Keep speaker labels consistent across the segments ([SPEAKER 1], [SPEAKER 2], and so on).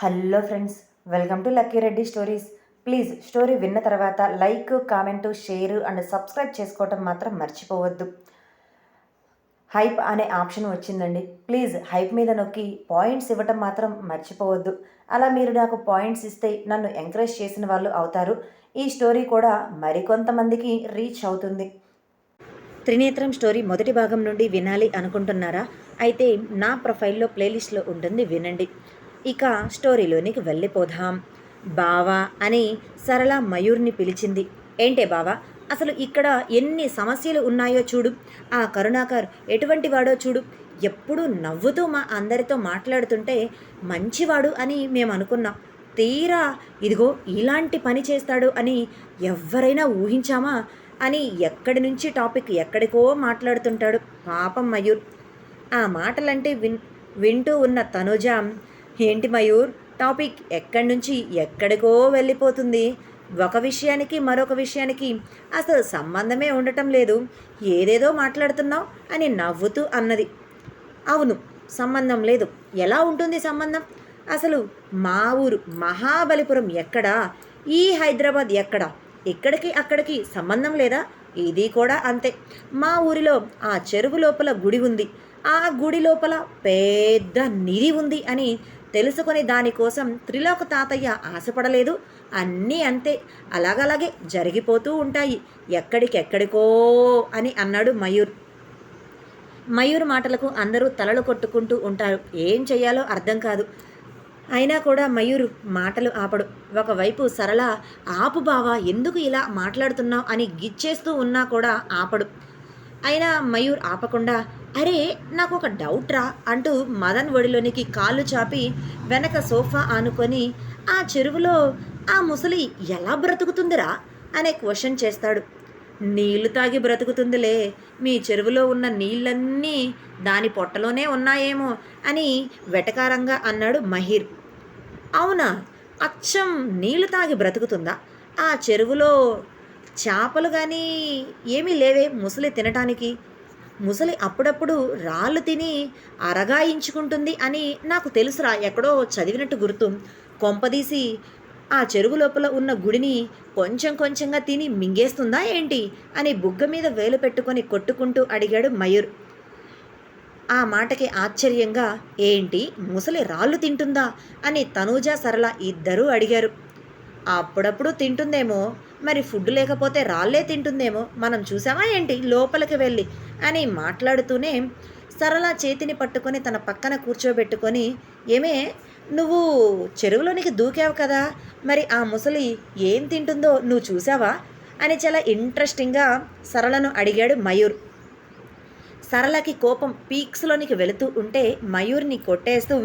[SPEAKER 1] Hello friends welcome to Lucky Reddy stories. Please story విన్న తర్వాత like comment share and subscribe చేసుకోవటం మాత్రం మర్చిపోవద్దు. హైప్ అనే ఆప్షన్ వచ్చిందండి. ప్లీజ్ హైప్ మీద నొక్కి పాయింట్స్ ఇవ్వటం మాత్రం మర్చిపోవద్దు. అలా మీరు నాకు పాయింట్స్ ఇస్తే నన్ను ఎంకరేజ్ చేసిన వాళ్ళు అవుతారు. ఈ స్టోరీ కూడా మరికొంతమందికి రీచ్ అవుతుంది. త్రినేత్రం స్టోరీ మొదటి భాగం నుండి వినాలి అనుకుంటున్నారా? అయితే నా ప్రొఫైల్లో ప్లేలిస్ట్లో ఉంటుంది వినండి. ఇక స్టోరీలోనికి వెళ్ళిపోదాం. బావా అని సరళ మయూర్ని పిలిచింది. ఏంటే బావా అసలు ఇక్కడ ఎన్ని సమస్యలు ఉన్నాయో చూడు. ఆ కరుణాకర్ ఎటువంటి వాడో చూడు. ఎప్పుడూ నవ్వుతూ మా అందరితో మాట్లాడుతుంటే మంచివాడు అని మేము అనుకున్నాం తీరా ఇదిగో ఇలాంటి పని చేస్తాడు అని ఎవరైనా ఊహించామా అని ఎక్కడి నుంచి టాపిక్ ఎక్కడికో మాట్లాడుతుంటాడు పాపం మయూర్. ఆ మాటలంటే విన్ వింటూ ఉన్న తనుజ ఏంటి మయూర్? టాపిక్ ఎక్కడి నుంచి ఎక్కడికో వెళ్ళిపోతుంది. ఒక విషయానికి మరొక విషయానికి అసలు సంబంధమే ఉండటం లేదు. ఏదేదో మాట్లాడుతున్నావు అని నవ్వుతూ అన్నది. అవును సంబంధం లేదు. ఎలా ఉంటుంది సంబంధం? అసలు మా ఊరు మహాబలిపురం ఎక్కడా? ఈ హైదరాబాద్ ఎక్కడ? ఇక్కడికి అక్కడికి సంబంధం లేదా? ఇది కూడా అంతే. మా ఊరిలో ఆ చెరువు లోపల గుడి ఉంది. ఆ గుడి లోపల పెద్ద నిధి ఉంది అని తెలుసుకొని దానికోసం త్రిలోక తాతయ్య ఆశపడలేదు. అన్నీ అంతే. అలాగలాగే జరిగిపోతూ ఉంటాయి. ఎక్కడికెక్కడికో అని అన్నాడు మయూర్. మయూర్ మాటలకు అందరూ తలలు కొట్టుకుంటూ ఉంటారు. ఏం చేయాలో అర్థం కాదు. అయినా కూడా మయూరు మాటలు ఆపడు. ఒకవైపు సరళ ఆపు బావా ఎందుకు ఇలా మాట్లాడుతున్నావు? అని గిచ్చేస్తూ ఉన్నా కూడా ఆపడు. అయినా మయూర్ ఆపకుండా అరే నాకు ఒక డౌట్ రా అంటూ మదన్ ఒడిలోనికి కాళ్ళు చాపి వెనక సోఫా ఆనుకొని ఆ చెరువులో ఆ ముసలి ఎలా బ్రతుకుతుందిరా? అనే క్వశ్చన్ చేస్తాడు. నీళ్ళు తాగి బ్రతుకుతుందిలే మీ చెరువులో ఉన్న నీళ్ళన్నీ దాని పొట్టలోనే ఉన్నాయేమో అని వెటకారంగా అన్నాడు మహిర్. అవునా? అచ్చం నీళ్ళు తాగి బ్రతుకుతుందా? ఆ చెరువులో చేపలు కానీ ఏమీ లేవే ముసలి తినటానికి. ముసలి అప్పుడప్పుడు రాళ్ళు తిని అరగాయించుకుంటుంది అని నాకు తెలుసురా ఎక్కడో చదివినట్టు గుర్తు. కొంపదీసి ఆ చెరువు లోపల ఉన్న గుడిని కొంచెం కొంచెంగా తిని మింగేస్తుందా ఏంటి అని బుగ్గ మీద వేలు పెట్టుకొని కొట్టుకుంటూ అడిగాడు మయూర్. ఆ మాటకి ఆశ్చర్యంగా ఏంటి ముసలి రాళ్ళు తింటుందా అని తనూజ సరళ ఇద్దరూ అడిగారు. అప్పుడప్పుడు తింటుందేమో మరి ఫుడ్ లేకపోతే రాళ్ళే తింటుందేమో? మనం చూసామా ఏంటి? లోపలికి వెళ్ళి అని మాట్లాడుతూనే సరళ చేతిని పట్టుకొని తన పక్కన కూర్చోబెట్టుకొని ఏమే నువ్వు చెరువులోనికి దూకావు కదా? మరి ఆ ముసలి ఏం తింటుందో నువ్వు చూసావా? అని చాలా ఇంట్రెస్టింగ్గా సరళను అడిగాడు మయూర్. సరళకి కోపం పీక్స్లోనికి వెళుతూ ఉంటే మయూర్ని కొట్టేస్తూ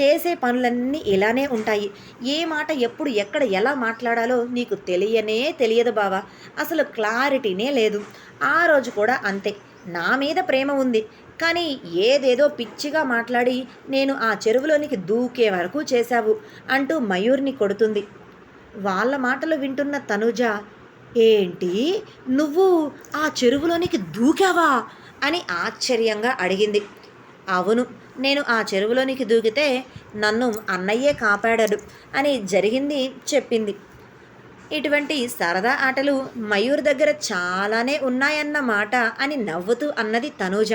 [SPEAKER 1] చేసే పనులన్నీ ఇలానే ఉంటాయి. ఏ మాట ఎప్పుడు ఎక్కడ ఎలా మాట్లాడాలో నీకు తెలియనే తెలియదు బావా. అసలు క్లారిటీనే లేదు. ఆ రోజు కూడా అంతే. నా మీద ప్రేమ ఉంది. కానీ ఏదేదో పిచ్చిగా మాట్లాడి నేను ఆ చెరువులోనికి దూకే వరకు చేశావు అంటూ మయూర్ని కొడుతుంది. వాళ్ళ మాటలు వింటున్న తనుజ ఏంటి? నువ్వు ఆ చెరువులోనికి దూకావా? అని ఆశ్చర్యంగా అడిగింది. అవును నేను ఆ చెరువులోనికి దూకితే నన్ను అన్నయ్యే కాపాడాడు అని జరిగింది చెప్పింది. ఇటువంటి సరదా ఆటలు మయూర్ దగ్గర చాలానే ఉన్నాయన్న మాట అని నవ్వుతూ అన్నది తనూజ.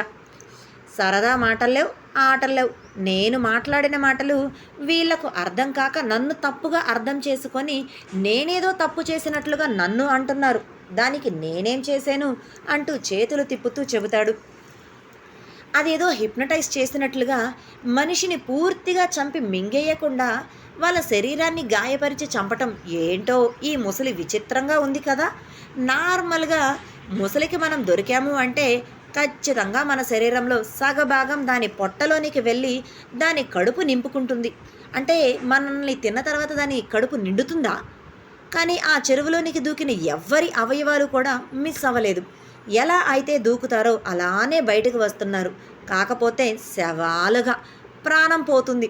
[SPEAKER 1] సరదా మాటల్లేవు ఆటల్లేవు. నేను మాట్లాడిన మాటలు వీళ్ళకు అర్థం కాక నన్ను తప్పుగా అర్థం చేసుకొని నేనేదో తప్పు చేసినట్లుగా నన్ను అంటున్నారు. దానికి నేనేం చేశాను అంటూ చేతులు తిప్పుతూ చెబుతాడు. అదేదో హిప్నటైజ్ చేసినట్లుగా మనిషిని పూర్తిగా చంపి మింగేయకుండా వాళ్ళ శరీరాన్ని గాయపరిచి చంపటం ఏంటో ఈ ముసలి విచిత్రంగా ఉంది కదా. నార్మల్గా ముసలికి మనం దొరికాము అంటే ఖచ్చితంగా మన శరీరంలో సగభాగం దాని పొట్టలోనికి వెళ్ళి దాని కడుపు నింపుకుంటుంది. అంటే మనల్ని తిన్న తర్వాత దాని కడుపు నిండుతుందా? కానీ ఆ చెరువులోనికి దూకిన ఎవ్వరి అవయవాలు కూడా మిస్ అవ్వలేదు. ఎలా అయితే దూకుతారో అలానే బయటకు వస్తున్నారు. కాకపోతే శవాలుగా ప్రాణం పోతుంది.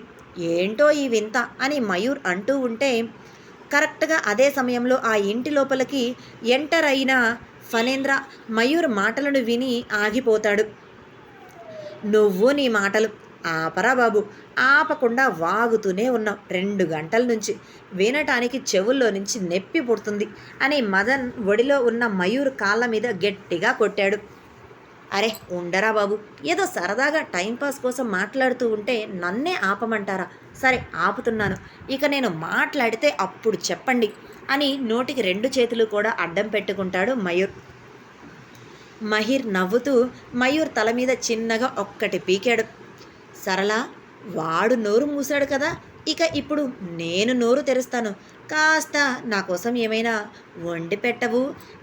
[SPEAKER 1] ఏంటో ఈ వింత అని మయూర్ అంటూ ఉంటే కరెక్ట్గా అదే సమయంలో ఆ ఇంటి లోపలికి ఎంటర్ అయిన ఫణేంద్ర మయూర్ మాటలను విని ఆగిపోతాడు. నువ్వు నీ మాటలు ఆపరా బాబు. ఆపకుండా వాగుతూనే ఉన్నాం రెండు గంటల నుంచి. వినటానికి చెవుల్లో నుంచి నొప్పి పుడుతుంది అని మదన్ ఒడిలో ఉన్న మయూర్ కాళ్ళ మీద గట్టిగా కొట్టాడు. అరే ఉండరా బాబు. ఏదో సరదాగా టైంపాస్ కోసం మాట్లాడుతూ ఉంటే నన్నే ఆపమంటారా? సరే ఆపుతున్నాను. ఇక నేను మాట్లాడితే అప్పుడు చెప్పండి అని నోటికి రెండు చేతులు కూడా అడ్డం పెట్టుకుంటాడు మయూర్. మహిర్ నవ్వుతూ మయూర్ తల మీద చిన్నగా ఒక్కటి పీకాడు. సరళ వాడు నోరు మూసాడు కదా ఇక ఇప్పుడు నేను నోరు తెరుస్తాను. కాస్త నా కోసం ఏమైనా వండి పెట్టవు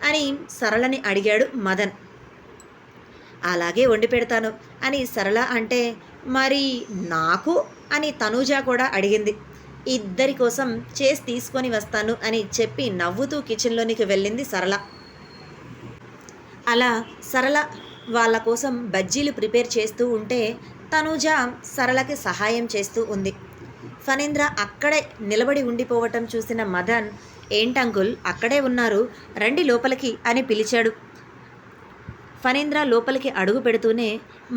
[SPEAKER 1] అని సరళని అడిగాడు మదన్. అలాగే వండి పెడతాను అని సరళ అంటే మరి నాకు? అని తనూజ కూడా అడిగింది. ఇద్దరి కోసం చేసి తీసుకొని వస్తాను అని చెప్పి నవ్వుతూ కిచెన్లోనికి వెళ్ళింది సరళ. అలా సరళ వాళ్ళ కోసం బజ్జీలు ప్రిపేర్ చేస్తూ ఉంటే తనూజ సరళకి సహాయం చేస్తూ ఉంది. ఫణీంద్ర అక్కడే నిలబడి ఉండిపోవటం చూసిన మదన్ ఏంటంకుల్ అక్కడే ఉన్నారు రండి లోపలికి అని పిలిచాడు. ఫణీంద్ర లోపలికి అడుగు పెడుతూనే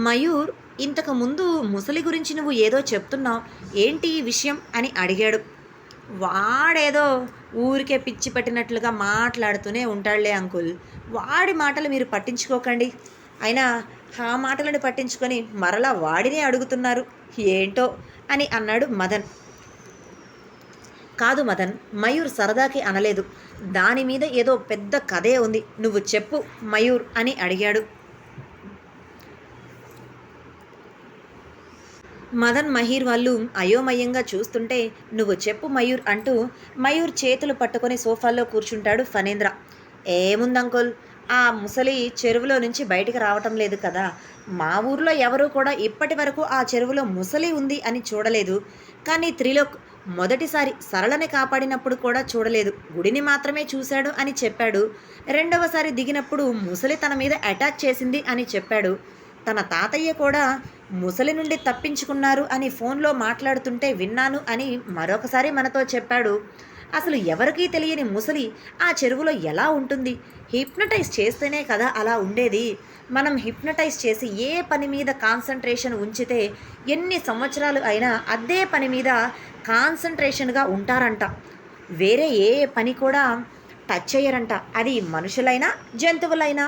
[SPEAKER 1] మయూర్ ఇంతకు ముందు ముసలి గురించి నువ్వు ఏదో చెప్తున్నావు ఏంటి ఈ విషయం అని అడిగాడు. వాడేదో ఊరికే పిచ్చి పట్టినట్లుగా మాట్లాడుతూనే ఉంటాడులే అంకుల్ వాడి మాటలు మీరు పట్టించుకోకండి. అయినా ఆ మాటలను పట్టించుకొని మరలా వాడినే అడుగుతున్నారు. ఏంటో అని అన్నాడు మదన్. కాదు మదన్ మయూర్ సరదాకి అనలేదు. దాని మీద ఏదో పెద్ద కథే ఉంది. నువ్వు చెప్పు మయూర్ అని అడిగాడు. మదన్ మహీర్ వాళ్ళు అయోమయంగా చూస్తుంటే నువ్వు చెప్పు మయూర్ అంటూ మయూర్ చేతులు పట్టుకొని సోఫాలో కూర్చుంటాడు ఫణేంద్ర. ఏముంది అంకుల్? ఆ ముసలి చెరువులో నుంచి బయటికి రావటం లేదు కదా. మా ఊర్లో ఎవరూ కూడా ఇప్పటి వరకు ఆ చెరువులో ముసలి ఉంది అని చూడలేదు. కానీ త్రిలోక్ మొదటిసారి సరళని కాపాడినప్పుడు కూడా చూడలేదు. గుడిని మాత్రమే చూశాడు అని చెప్పాడు. రెండవసారి దిగినప్పుడు ముసలి తన మీద అటాక్ చేసింది అని చెప్పాడు. తన తాతయ్య కూడా ముసలి నుండి తప్పించుకున్నారు అని ఫోన్లో మాట్లాడుతుంటే విన్నాను అని మరొకసారి మనతో చెప్పాడు. అసలు ఎవరికీ తెలియని ముసలి ఆ చెరువులో ఎలా ఉంటుంది? హిప్నటైజ్ చేస్తేనే కదా అలా ఉండేది. మనం హిప్నటైజ్ చేసి ఏ పని మీద కాన్సన్ట్రేషన్ ఉంచితే ఎన్ని సంవత్సరాలు అయినా అదే పని మీద కాన్సన్ట్రేషన్గా ఉంటారంట. వేరే ఏ పని కూడా టచ్ చేయరంట అది మనుషులైనా జంతువులైనా.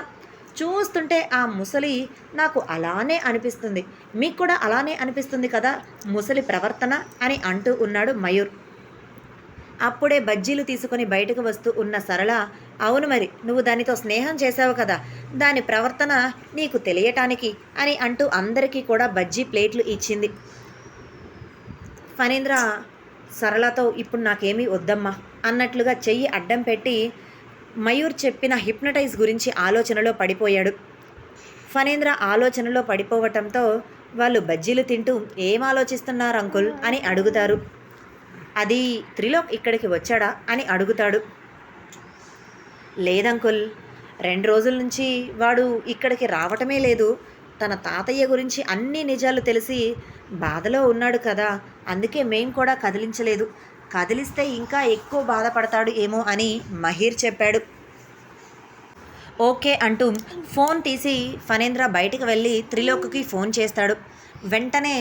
[SPEAKER 1] చూస్తుంటే ఆ ముసలి నాకు అలానే అనిపిస్తుంది. మీకు కూడా అలానే అనిపిస్తుంది కదా ముసలి ప్రవర్తన అని అంటూ ఉన్నాడు మయూర్. అప్పుడే బజ్జీలు తీసుకొని బయటకు వస్తూ ఉన్న సరళ అవును మరి నువ్వు దానితో స్నేహం చేశావు కదా దాని ప్రవర్తన నీకు తెలియటానికి అని అంటూ అందరికీ కూడా బజ్జీ ప్లేట్లు ఇచ్చింది. ఫణీంద్ర సరళతో ఇప్పుడు నాకేమీ వద్దమ్మా అన్నట్లుగా చెయ్యి అడ్డం పెట్టి మయూర్ చెప్పిన హిప్నటైజ్ గురించి ఆలోచనలో పడిపోయాడు. ఫణేంద్ర ఆలోచనలో పడిపోవటంతో వాళ్ళు బజ్జీలు తింటూ ఏం ఆలోచిస్తున్నారు అంకుల్? అని అడుగుతారు. అది త్రిలోక్ ఇక్కడికి వచ్చాడా అని అడుగుతాడు. లేదంకుల్ రెండు రోజుల నుంచి వాడు ఇక్కడికి రావటమే లేదు. తన తాతయ్య గురించి అన్ని నిజాలు తెలిసి బాధలో ఉన్నాడు కదా అందుకే మేం కూడా కదిలించలేదు. కదిలిస్తే ఇంకా ఎక్కువ బాధపడతాడు ఏమో అని మహీర్ చెప్పాడు. ఓకే అంటూ ఫోన్ తీసి ఫణేంద్ర బయటికి వెళ్ళి త్రిలోక్కి ఫోన్ చేస్తాడు. వెంటనే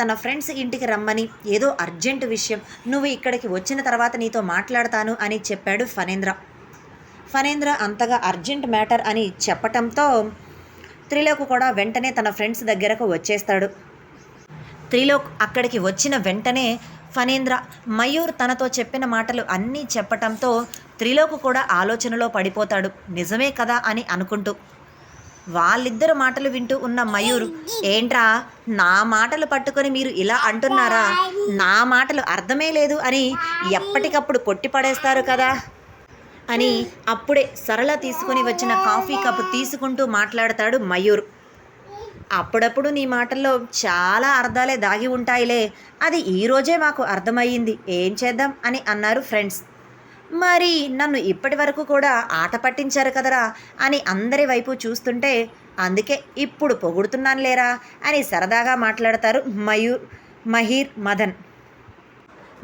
[SPEAKER 1] తన ఫ్రెండ్స్ ఇంటికి రమ్మని ఏదో అర్జెంట్ విషయం. నువ్వు ఇక్కడికి వచ్చిన తర్వాత నీతో మాట్లాడతాను అని చెప్పాడు ఫణేంద్ర ఫణేంద్ర అంతగా అర్జెంట్ మ్యాటర్ అని చెప్పటంతో త్రిలోక్ కూడా వెంటనే తన ఫ్రెండ్స్ దగ్గరకు వచ్చేస్తాడు. త్రిలోక్ అక్కడికి వచ్చిన వెంటనే ఫణేంద్ర మయూర్ తనతో చెప్పిన మాటలు అన్నీ చెప్పటంతో త్రిలోక్ కూడా ఆలోచనలో పడిపోతాడు. నిజమే కదా? అని అనుకుంటూ వాళ్ళిద్దరు మాటలు వింటూ ఉన్న మయూర్ ఏంట్రా నా మాటలు పట్టుకొని మీరు ఇలా అంటున్నారా? నా మాటలు అర్థమే లేదు అని ఎప్పటికప్పుడు కొట్టి పడేస్తారు కదా? అని అప్పుడే సరళ తీసుకొని వచ్చిన కాఫీ కప్ తీసుకుంటూ మాట్లాడతాడు మయూర్. అప్పుడప్పుడు నీ మాటల్లో చాలా అర్థాలే దాగి ఉంటాయిలే. అది ఈరోజే మాకు అర్థమయ్యింది. ఏం చేద్దాం? అని అన్నారు ఫ్రెండ్స్. మరి నన్ను ఇప్పటి వరకు కూడా ఆట పట్టించారు కదరా అని అందరి వైపు చూస్తుంటే అందుకే ఇప్పుడు పొగుడుతున్నాను లేరా అని సరదాగా మాట్లాడతారు మయూర్ మహీర్ మదన్.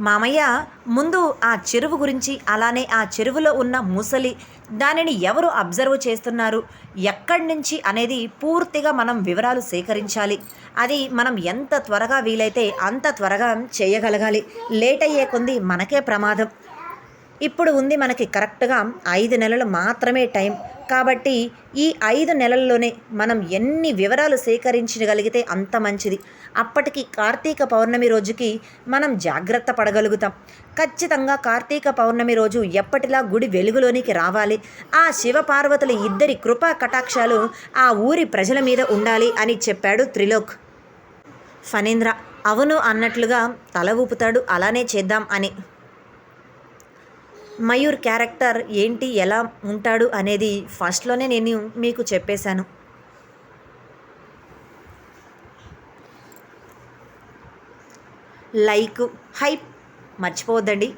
[SPEAKER 1] మామయ్య ముందు ఆ చెరువు గురించి అలానే ఆ చెరువులో ఉన్న ముసలి దానిని ఎవరు అబ్జర్వ్ చేస్తున్నారు? ఎక్కడి నుంచి అనేది పూర్తిగా మనం వివరాలు సేకరించాలి. అది మనం ఎంత త్వరగా వీలైతే అంత త్వరగా చేయగలగాలి. లేట్ అయ్యే కొంది మనకే ప్రమాదం. ఇప్పుడు ఉంది మనకి కరెక్ట్గా ఐదు నెలలు మాత్రమే టైం. కాబట్టి ఈ ఐదు నెలల్లోనే మనం ఎన్ని వివరాలు సేకరించగలిగితే అంత మంచిది. అప్పటికి కార్తీక పౌర్ణమి రోజుకి మనం జాగ్రత్త పడగలుగుతాం. ఖచ్చితంగా కార్తీక పౌర్ణమి రోజు ఎప్పటిలా గుడి వెలుగులోనికి రావాలి. ఆ శివపార్వతుల ఇద్దరి కృపా కటాక్షాలు ఆ ఊరి ప్రజల మీద ఉండాలి అని చెప్పాడు త్రిలోక్. ఫణీంద్ర అవును అన్నట్లుగా తల ఊపుతాడు అలానే చేద్దాం అని. మయూర్ క్యారెక్టర్ ఏంటి ఎలా ఉంటాడు అనేది ఫస్ట్లోనే నేను మీకు చెప్పేశాను. లైక్ హైప్ మర్చిపోవద్దండి.